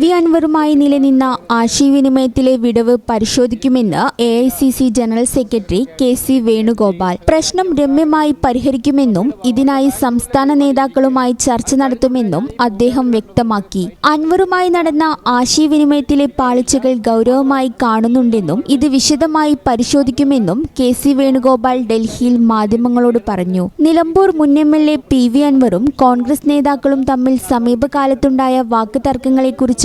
V അൻവറുമായി നിലനിന്ന ആശയവിനിമയത്തിലെ വിടവ് പരിശോധിക്കുമെന്ന് A I C C general secretary K C Venugopal. പ്രശ്നം രമ്യമായി പരിഹരിക്കുമെന്നും ഇതിനായി സംസ്ഥാന നേതാക്കളുമായി ചർച്ച നടത്തുമെന്നും അദ്ദേഹം വ്യക്തമാക്കി. അൻവറുമായി നടന്ന ആശയവിനിമയത്തിലെ പാളിച്ചകൾ ഗൗരവമായി കാണുന്നുണ്ടെന്നും ഇത് വിശദമായി പരിശോധിക്കുമെന്നും കെ സി വേണുഗോപാൽ ഡൽഹിയിൽ മാധ്യമങ്ങളോട് പറഞ്ഞു. നിലമ്പൂർ മുൻ M L A P V അൻവറും Congress നേതാക്കളും തമ്മിൽ സമീപകാലത്തുണ്ടായ വാക്ക്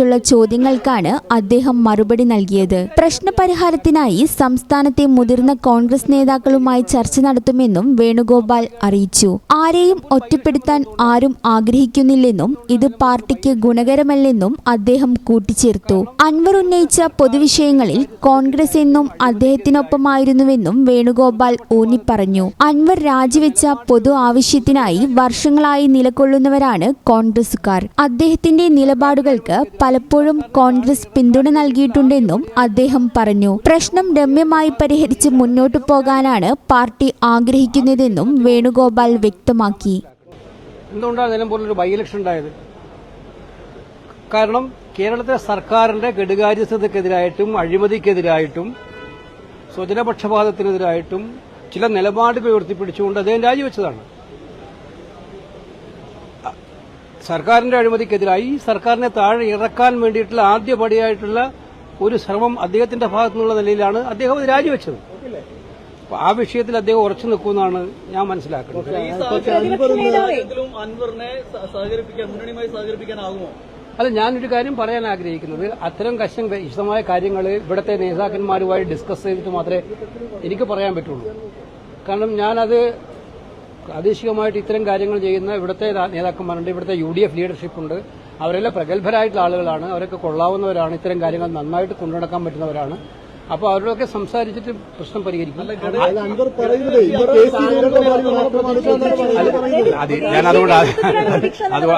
തർക്കങ്ങളെക്കുറിച്ചുള്ള ചോദ്യങ്ങൾക്കാണ് അദ്ദേഹം മറുപടി നൽകിയത്. പ്രശ്നപരിഹാരത്തിനായി സംസ്ഥാനത്തെ മുതിർന്ന കോൺഗ്രസ് നേതാക്കളുമായി ചർച്ച നടത്തുമെന്നും വേണുഗോപാൽ അറിയിച്ചു. ആരെയും ഒറ്റപ്പെടുത്താൻ ആരും ആഗ്രഹിക്കുന്നില്ലെന്നും ഇത് പാർട്ടിക്ക് ഗുണകരമല്ലെന്നും അദ്ദേഹം കൂട്ടിച്ചേർത്തു. അൻവർ ഉന്നയിച്ച പൊതുവിഷയങ്ങളിൽ കോൺഗ്രസ് എന്നും അദ്ദേഹത്തിനൊപ്പമായിരുന്നുവെന്നും വേണുഗോപാൽ ഊന്നിപ്പറഞ്ഞു. അൻവർ രാജിവെച്ച പൊതു ആവശ്യത്തിനായി വർഷങ്ങളായി നിലകൊള്ളുന്നവരാണ് കോൺഗ്രസുകാർ അദ്ദേഹത്തിന്റെ നിലപാടുകൾക്ക് പലപ്പോഴും കോൺഗ്രസ് പിന്തുണ നൽകിയിട്ടുണ്ടെന്നും അദ്ദേഹം പറഞ്ഞു. പ്രശ്നം രമ്യമായി പരിഹരിച്ച് മുന്നോട്ടു പോകാനാണ് പാർട്ടി ആഗ്രഹിക്കുന്നതെന്നും വേണുഗോപാൽ വ്യക്തമാക്കി. എന്തുകൊണ്ടാണ് ബൈ കാരണം കേരളത്തിലെ സർക്കാരിന്റെ ഘടുകാര്യസ്ഥതക്കെതിരായിട്ടും അഴിമതിക്കെതിരായിട്ടും സ്വജനപക്ഷപാതത്തിനെതിരായിട്ടും ചില നിലപാടുകൾ ഉയർത്തിപ്പിടിച്ചുകൊണ്ട് അദ്ദേഹം രാജിവെച്ചതാണ്. സർക്കാരിന്റെ അഴിമതിക്കെതിരായി സർക്കാരിനെ താഴെ ഇറക്കാൻ വേണ്ടിയിട്ടുള്ള ആദ്യപടിയായിട്ടുള്ള ഒരു ശ്രമം അദ്ദേഹത്തിന്റെ ഭാഗത്തു നിന്നുള്ള നിലയിലാണ് അദ്ദേഹം അത് രാജിവെച്ചത്. അപ്പൊ ആ വിഷയത്തിൽ അദ്ദേഹം ഉറച്ചു നിൽക്കുമെന്നാണ് ഞാൻ മനസ്സിലാക്കുന്നത്. അല്ല ഞാനൊരു കാര്യം പറയാൻ ആഗ്രഹിക്കുന്നത്. അത്തരം കശം വിശദമായ കാര്യങ്ങൾ ഇവിടുത്തെ നേതാക്കന്മാരുമായി ഡിസ്കസ് ചെയ്തിട്ട് മാത്രമേ എനിക്ക് പറയാൻ പറ്റുള്ളൂ. കാരണം ഞാനത് പ്രാദേശികമായിട്ട് ഇത്തരം കാര്യങ്ങൾ ചെയ്യുന്ന ഇവിടുത്തെ നേതാക്കന്മാരുണ്ട്. ഇവിടുത്തെ യു ഡി എഫ് ലീഡർഷിപ്പ് ഉണ്ട്. അവരെല്ലാം പ്രഗത്ഭരായിട്ടുള്ള ആളുകളാണ്. അവരൊക്കെ കൊള്ളാവുന്നവരാണ്. ഇത്തരം കാര്യങ്ങൾ നന്നായിട്ട് കൊണ്ടുനടക്കാൻ പറ്റുന്നവരാണ്. അപ്പോൾ അവരോടൊക്കെ സംസാരിച്ചിട്ട് പ്രശ്നം പരിഹരിക്കും. ഞാൻ അതുകൊണ്ട്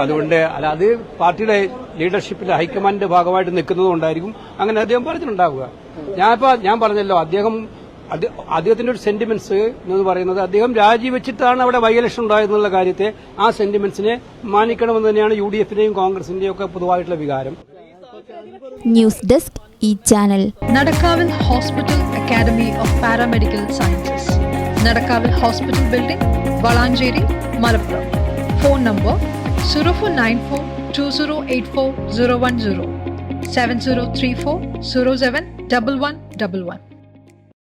അതുകൊണ്ട് അല്ല അത് പാർട്ടിയുടെ ലീഡർഷിപ്പിൽ ഹൈക്കമാൻഡിന്റെ ഭാഗമായിട്ട് നിൽക്കുന്നതുകൊണ്ടായിരിക്കും അങ്ങനെ അദ്ദേഹം പറഞ്ഞിട്ടുണ്ടാവുക. ഞാനിപ്പോ ഞാൻ പറഞ്ഞല്ലോ അദ്ദേഹം അദ്ദേഹത്തിന്റെ ഒരു സെന്റിമെന്റ്സ് എന്ന് പറയുന്നത് അദ്ദേഹം രാജിവെച്ചിട്ടാണ് അവിടെ വൈ ഇലക്ഷൻ ഉണ്ടായതെന്നുള്ള കാര്യത്തെ ആ സെന്റിമെന്റ്സിനെ മാനിക്കണമെന്ന് തന്നെയാണ് യു ഡി എഫിന്റെയും കോൺഗ്രസിന്റെയും ഒക്കെ പൊതുവായിട്ടുള്ള വികാരം ന്യൂസ് ഡെസ്ക് ഈ channel Nadakavil Hospital Academy of Paramedical Sciences. Nadakavil Hospital Building, Valanjeri, Malappuram. Phone number 0494 2084 010 7034 07 1111.